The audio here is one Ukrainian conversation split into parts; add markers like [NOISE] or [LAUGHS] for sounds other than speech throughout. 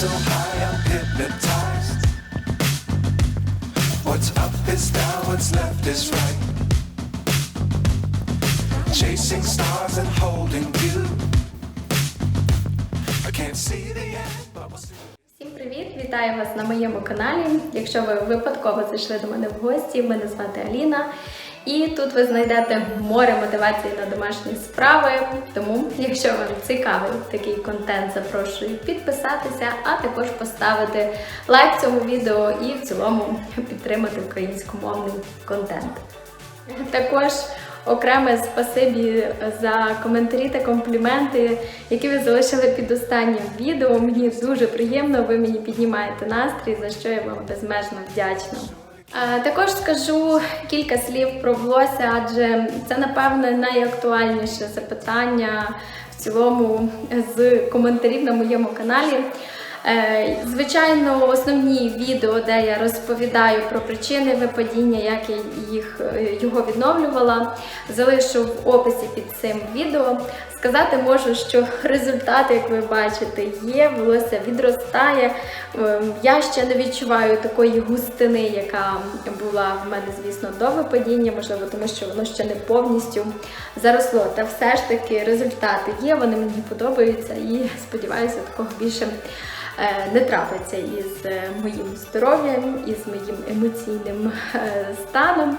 so high I'm hypnotized. What's up is down, what's left is right. Chasing stars and holding you. I can't see the end, but we'll see. Всім привіт! Вітаю вас на моєму каналі. Якщо ви випадково зайшли до мене в гості, мене звати Аліна. І тут ви знайдете море мотивації на домашні справи. Тому, якщо вам цікавий такий контент, запрошую підписатися, а також поставити лайк цьому відео і в цілому підтримати українськомовний контент. Також окреме спасибі за коментарі та компліменти, які ви залишили під останнім відео. Мені дуже приємно, ви мені піднімаєте настрій, за що я вам безмежно вдячна. Також скажу кілька слів про волосся, адже це, напевне, найактуальніше запитання в цілому з коментарів на моєму каналі. Е, Звичайно, основні відео, де я розповідаю про причини випадіння, як я їх е, його відновлювала, залишу в описі під цим відео. Сказати можу, що [LAUGHS] результати, як ви бачите, є, волосся відростає. Ем, Я ще не відчуваю такої густини, яка була в мене, звісно, до випадіння, можливо, тому що воно ще не повністю заросло. Та все ж таки результати є, вони мені подобаються і сподіваюся, такого більше е, не трапиться із е, моїм здоров'ям, із моїм емоційним е, станом.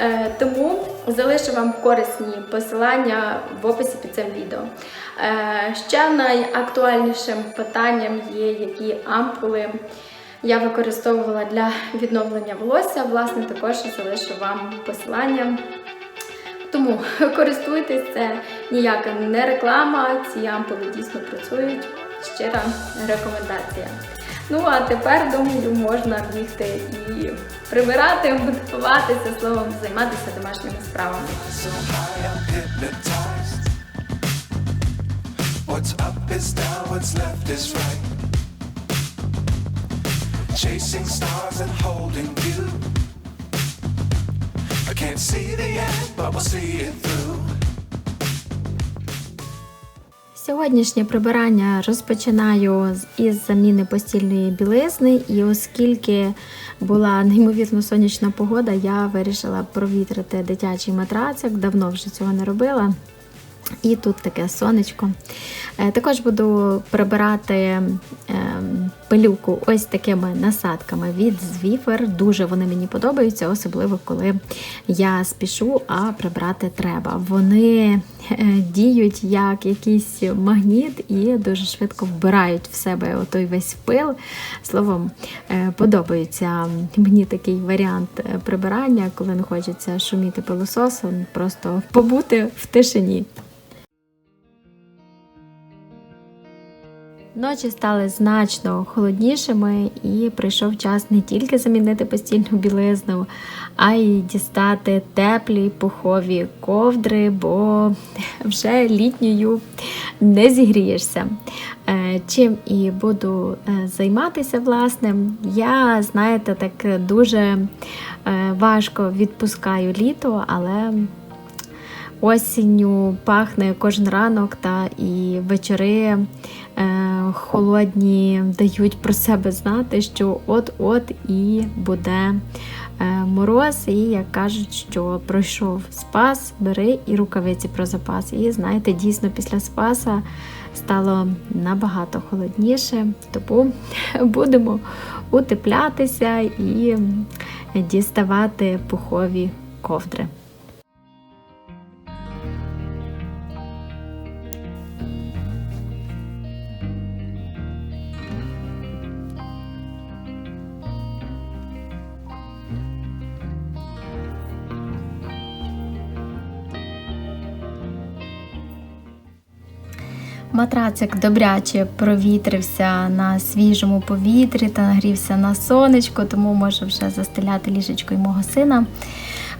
Е, Тому залишу вам корисні посилання в описі під цим відео. Е, Ще найактуальнішим питанням є, які ампули я використовувала для відновлення волосся. Власне, також залишу вам посилання. Тому [LAUGHS] користуйтесь, це ніяка не реклама, ці ампули дійсно працюють. Щира рекомендація. Ну а тепер, думаю, можна бігти і прибирати, мотивуватися, словом, займатися домашніми справами. What's up is down, what's left is right. Chasing stars and holding you. I can't see the end, but we'll see it through. Сьогоднішнє прибирання розпочинаю із заміни постільної білизни, і оскільки була неймовірно сонячна погода, я вирішила провітрити дитячий матрацик. Давно вже цього не робила. І тут таке сонечко. Е, Також буду прибирати ем, пилюку ось такими насадками від Звіфер. Дуже вони мені подобаються, особливо коли я спішу, а прибрати треба. Вони діють як якийсь магніт і дуже швидко вбирають в себе отой весь пил. Словом, е, подобається мені такий варіант е, прибирання, коли не хочеться шуміти пилососом, просто побути в тишині. Ночі стали значно холоднішими, і прийшов час не тільки замінити постільну білизну, а й дістати теплі пухові ковдри, бо вже літньою не зігрієшся. Е, Чим і буду е, займатися, власне, я, знаєте, так дуже е, важко відпускаю літо, але осінню пахне кожен ранок, та і вечори е, холодні дають про себе знати, що от-от і буде е, мороз, і як кажуть, що пройшов спас, бери і рукавиці про запас. І знаєте, дійсно після спаса стало набагато холодніше, тому [LAUGHS] будемо утеплятися і діставати пухові ковдри. Матрацик добряче провітрився на свіжому повітрі та нагрівся на сонечко, тому можу вже застеляти ліжечко й мого сина.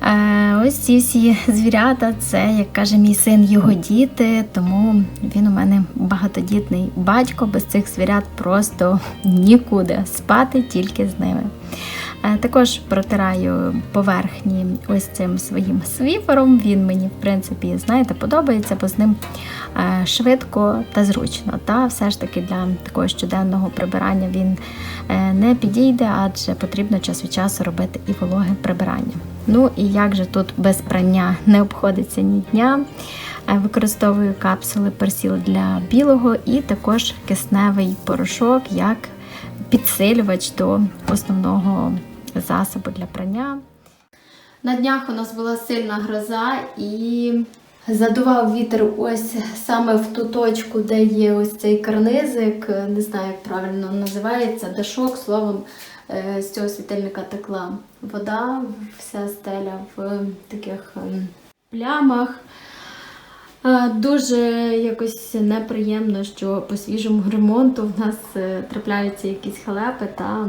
Е, ось ці всі звірята, це, як каже мій син, його діти, тому він у мене багатодітний батько, без цих звірят просто нікуди спати тільки з ними. Е, Також протираю поверхні ось цим своїм свіфером. Він мені, в принципі, знаєте, подобається, бо з ним е, швидко та зручно. Та все ж таки для такого щоденного прибирання він е, не підійде, адже потрібно час від часу робити і вологе прибирання. Ну і як же тут без прання не обходиться ні дня. Використовую капсули персіл для білого і також кисневий порошок як підсилювач до основного засобу для прання. На днях у нас була сильна гроза і задував вітер ось саме в ту точку, де є ось цей карнизик, не знаю, як правильно називається, дашок, словом, е, з цього світильника текла вода, вся стеля в таких ем, плямах. Е, Дуже якось неприємно, що по свіжому ремонту в нас е, трапляються якісь халепи та,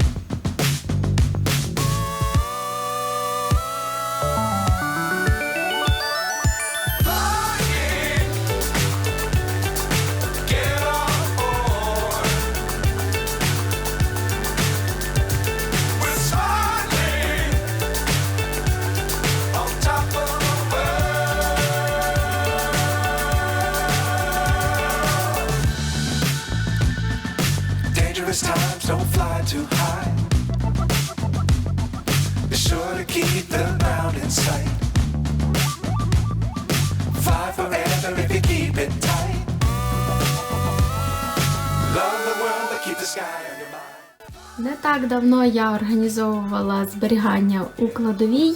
Не так давно я організовувала зберігання у кладовій,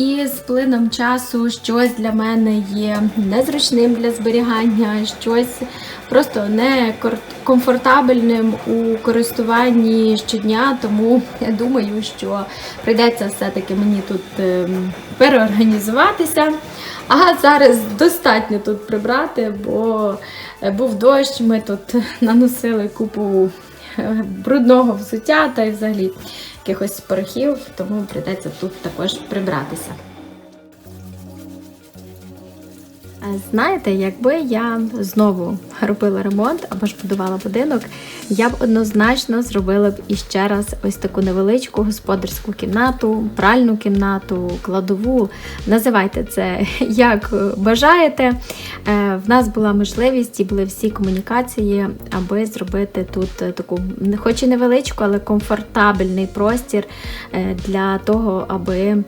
і з плином часу щось для мене є незручним для зберігання, щось просто не комфортабельним у користуванні щодня. Тому я думаю, що прийдеться все-таки мені тут ем, переорганізуватися. А зараз достатньо тут прибрати, бо е, був дощ, ми тут [LAUGHS] наносили купу [LAUGHS] брудного взуття та й взагалі якихось порохів, тому прийдеться тут також прибратися. Знаєте, якби я знову робила ремонт або ж будувала будинок, я б однозначно зробила б іще раз ось таку невеличку господарську кімнату, пральну кімнату, кладову. Називайте це [LAUGHS] як бажаєте. Е, В нас була можливість і були всі комунікації, аби зробити тут таку, хоч і невеличку, але комфортабельний простір е, для того, аби е,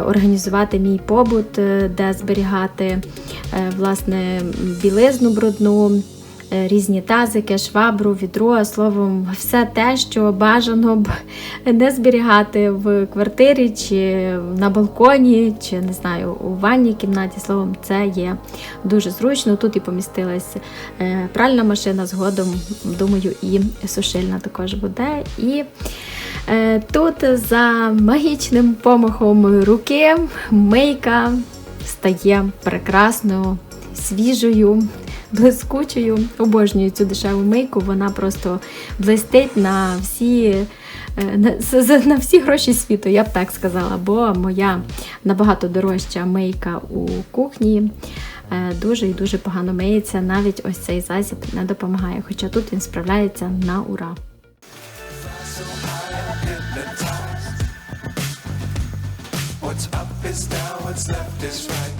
організувати мій побут, де зберігати власне білизну брудну. Е, Різні тазики, швабру, відро, словом, все те, що бажано б не зберігати в квартирі, чи на балконі, чи не знаю, у ванній кімнаті. Словом, це є дуже зручно. Тут і помістилась е, пральна машина, згодом, думаю, і сушильна також буде. І е, тут за магічним помахом руки мийка стає прекрасною, свіжою, блискучою. Обожнюю цю дешеву мийку. Вона просто блистить на всі. е, На, на всі гроші світу, я б так сказала, бо моя набагато дорожча мийка у кухні е, дуже і дуже погано миється. Навіть ось цей засіб не допомагає, хоча тут він справляється на ура. What's up is down, what's left is right.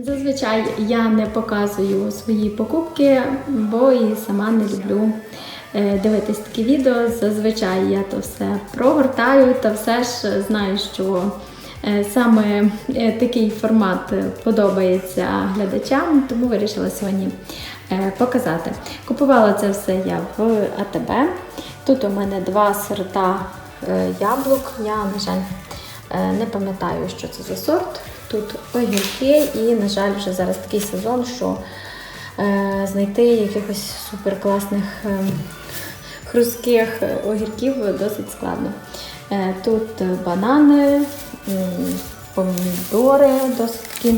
Зазвичай я не показую свої покупки, бо і сама не люблю е, дивитись такі відео. Зазвичай я то все прогортаю та все ж знаю, що е, саме е, такий формат подобається глядачам, тому вирішила сьогодні показати. Купувала це все я в АТБ. Тут у мене два сорта яблук. Я, на жаль, Не пам'ятаю, що це за сорт. Тут огірки, і, на жаль, вже зараз такий сезон, що е, знайти якихось суперкласних е, хрустких огірків досить складно. Е, тут банани, м, помідори досить такі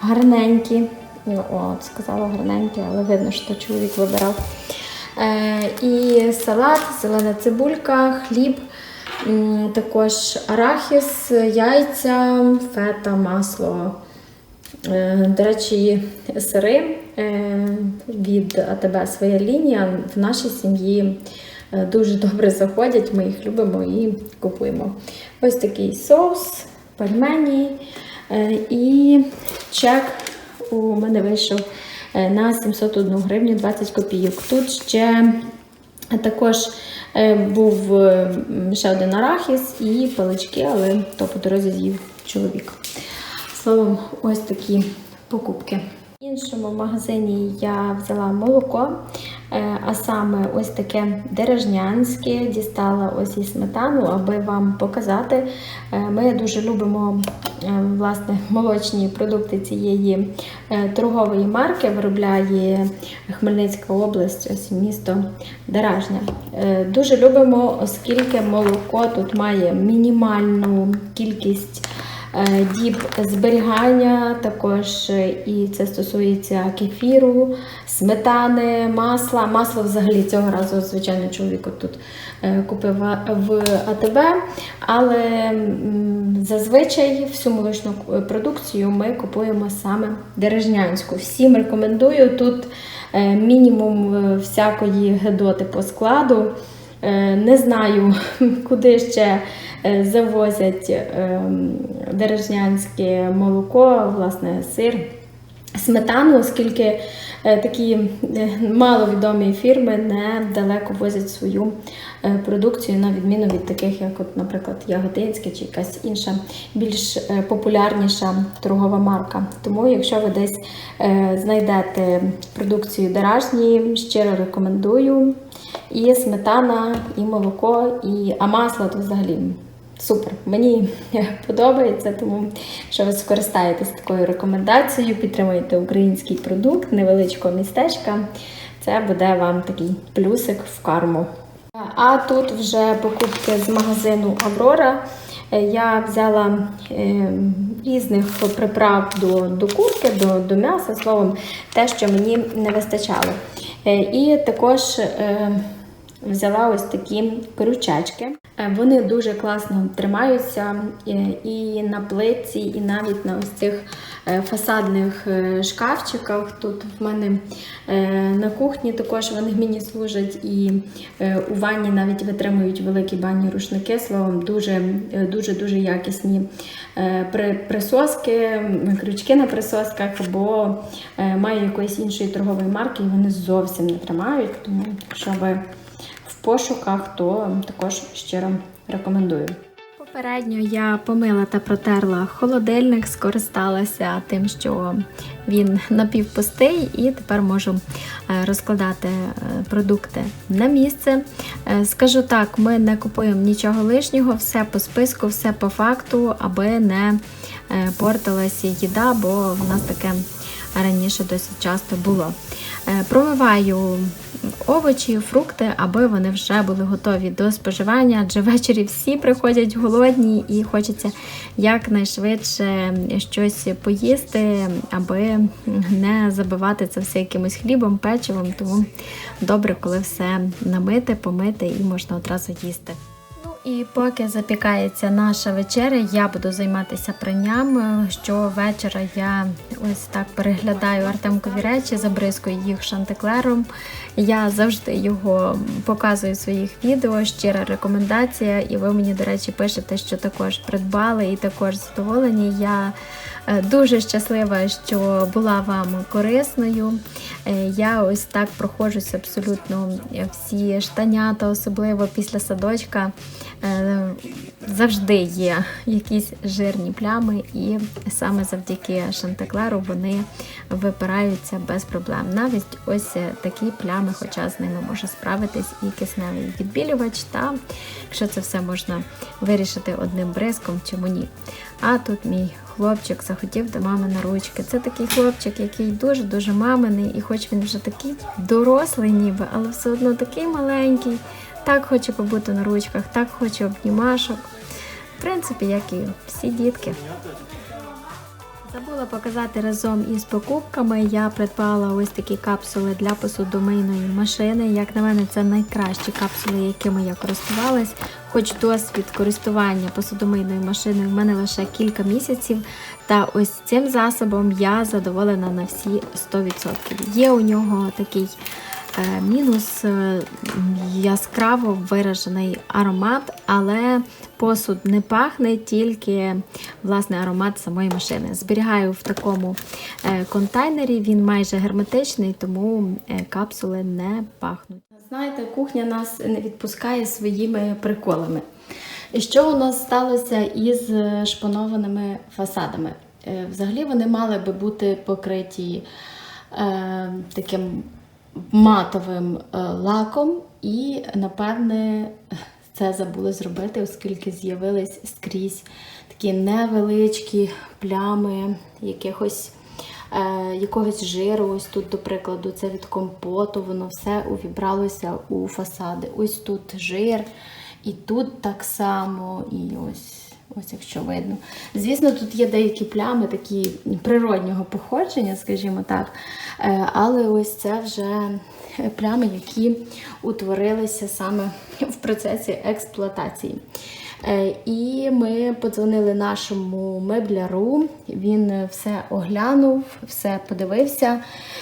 гарненькі. Ну, От, сказала гарненькі, але видно, що чоловік вибирав. Е, і салат, зелена цибулька, хліб. Також арахіс, яйця, фета, масло. Е, До речі, сири е, від АТБ своя лінія в нашій сім'ї е, дуже добре заходять. Ми їх любимо і купуємо. Ось такий соус, пельмені і чек у мене вийшов на 701 гривню 20 копійок. Тут ще також був е, ще один арахіс і палички, але то по дорозі з'їв чоловік. Словом, ось такі покупки. Іншому магазині я взяла молоко, е, а саме ось таке дережнянське, дістала ось і сметану, аби вам показати. Е, Ми дуже любимо е, власне молочні продукти цієї торгової марки. Виробляє Хмельницька область, ось місто Деражня. Дуже любимо, оскільки молоко тут має мінімальну кількість діб зберігання, також е, і це стосується кефіру, сметани, масла. Масло взагалі цього разу, звичайно, чоловік тут е, купив в АТБ, але зазвичай всю молочну е, продукцію ми купуємо саме дережнянську. Всім рекомендую тут е, мінімум е, всякої гедоти по складу. Е, Не знаю, [LAUGHS] куди ще е, завозять ем, дережнянське молоко, власне, сир, сметану, оскільки е, такі е, маловідомі фірми недалеко возять свою е, продукцію, на відміну від таких, як, от, наприклад, Яготинське чи якась інша більш е, популярніша торгова марка. Тому, якщо ви десь е, знайдете продукцію Деражні, щиро рекомендую. І сметана, і молоко, і а масло то взагалі супер. Мені [LAUGHS] подобається, тому що ви скористаєтесь такою рекомендацією, підтримуєте український продукт невеличкого містечка. Це буде вам такий плюсик в карму. А тут вже покупки з магазину Аврора. Е, Я взяла е, різних приправ до, до курки, до, до м'яса, словом, те, що мені не вистачало. Е, і також е, взяла ось такі крючечки. Е, Вони дуже класно тримаються і на плитці, і навіть на ось цих фасадних е, шкафчиках. Тут в мене е, на кухні також вони мені служать, і е, у ванні навіть витримують великі банні рушники. Словом, дуже е, дуже дуже якісні е, присоски, крючки на присосках, або е, маю якоїсь іншої торгової марки, і вони зовсім не тримають. Тому, якщо ви в пошуках, то також щиро рекомендую. Попередньо я помила та протерла холодильник, скористалася тим, що він напівпустий, і тепер можу е, розкладати е, продукти на місце. Е, Скажу так, ми не купуємо нічого лишнього, все по списку, все по факту, аби не портилася їда, бо в нас таке раніше досить часто було. Е, Промиваю овочі, фрукти, аби вони вже були готові до споживання, адже ввечері всі приходять голодні і хочеться якнайшвидше щось поїсти, аби не забивати це все якимось хлібом, печивом. Тому добре, коли все намите, помити і можна одразу їсти. І поки запікається наша вечеря, я буду займатися пранням. Е, Щовечора я ось так переглядаю Артемкові речі, забризкую їх шантиклером. Я завжди його показую в своїх відео. Щира рекомендація. І ви мені, до речі, пишете, що також придбали і також задоволені. Я Е, Дуже щаслива, що була вам корисною. Е, Я ось так проходжусь абсолютно всі штанята, особливо після садочка. Е, Завжди є якісь жирні плями, і саме завдяки шантеклеру вони випираються без проблем. Навіть ось е, такі плями, хоча з ними може справитись і кисневий відбілювач, та якщо це все можна вирішити одним бризком, чому ні. А тут мій хлопчик захотів до мами на ручки. Це такий хлопчик, який дуже-дуже маминий, і хоч він вже такий дорослий, ніби, але все одно такий маленький, так хоче побути на ручках, так хоче обнімашок. В принципі, як і всі дітки. Забула показати разом із покупками. Я придбала ось такі капсули для посудомийної машини. Як на мене, це найкращі капсули, якими я користувалась. Хоч досвід користування посудомийною машиною в мене лише кілька місяців. Та ось цим засобом я задоволена на всі 100%. Є у нього такий мінус е, яскраво виражений аромат, але посуд не пахне, тільки власне аромат самої машини. Зберігаю в такому е, контейнері, він майже герметичний, тому е, капсули не пахнуть. Знаєте, кухня нас не відпускає своїми приколами. Що у нас сталося із е, шпанованими фасадами? Е, Взагалі вони мали би бути покриті е, таким матовим е, лаком, і, напевне, це забули зробити, оскільки з'явились скрізь такі невеличкі плями якихось. Е, якогось жиру, ось тут, до прикладу, це від компоту, воно все увібралося у фасади. Ось тут жир, і тут так само, і ось. Ось якщо видно. Звісно, тут є деякі плями такі природнього походження, скажімо так. Е, Але ось це вже плями, які утворилися саме в процесі експлуатації. Е, І ми подзвонили нашому мебляру. Він все оглянув, все подивився.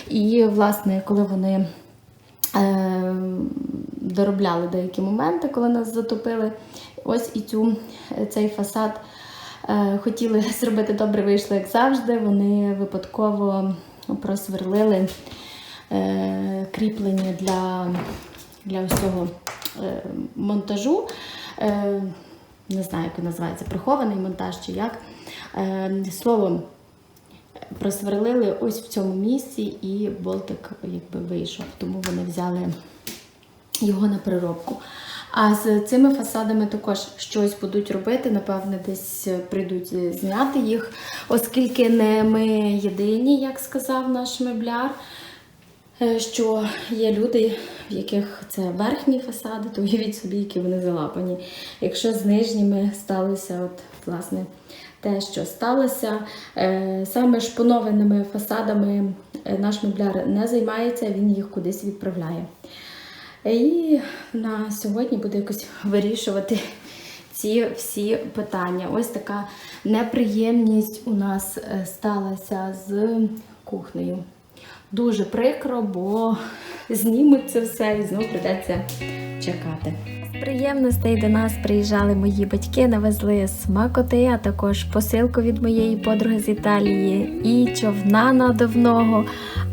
І, власне, коли вони е, доробляли деякі моменти, коли нас затопили, ось і цю, цей фасад е, хотіли [LAUGHS] зробити добре, вийшло, як завжди. Вони випадково просверлили е, кріплення для, для всього е, монтажу. Е, не знаю, як він називається, прихований монтаж чи як. Е, словом, просверлили ось в цьому місці, і болтик якби вийшов. Тому вони взяли його на переробку. А з цими фасадами також щось будуть робити, напевне, десь прийдуть зняти їх, оскільки не ми єдині, як сказав наш мебляр. Е, Що є люди, в яких це верхні фасади, то уявіть собі, які вони залапані. Якщо з нижніми сталося, от, власне, те, що сталося, е, саме шпонованими фасадами е, наш мебляр не займається, він їх кудись відправляє. І на сьогодні буде якось вирішувати [LAUGHS] ці всі питання. Ось така неприємність у нас е, сталася з кухнею. Дуже прикро, бо знімуть це все і знову прийдеться чекати. З приємностей до нас приїжджали мої батьки, навезли смакоти, а також посилку від моєї подруги з Італії і човна надувного.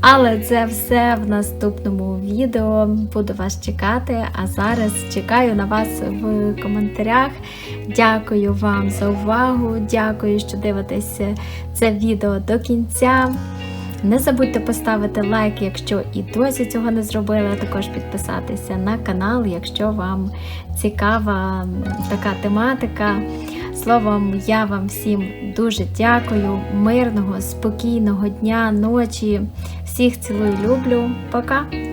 Але це все в наступному відео. Буду вас чекати. А зараз чекаю на вас в коментарях. Дякую вам за увагу. Дякую, що дивитесь це відео до кінця. Не забудьте поставити лайк, якщо і досі цього не зробили, а також підписатися на канал, якщо вам цікава така тематика. Словом, я вам всім дуже дякую. Мирного, спокійного дня, ночі. Всіх цілую, люблю. Пока!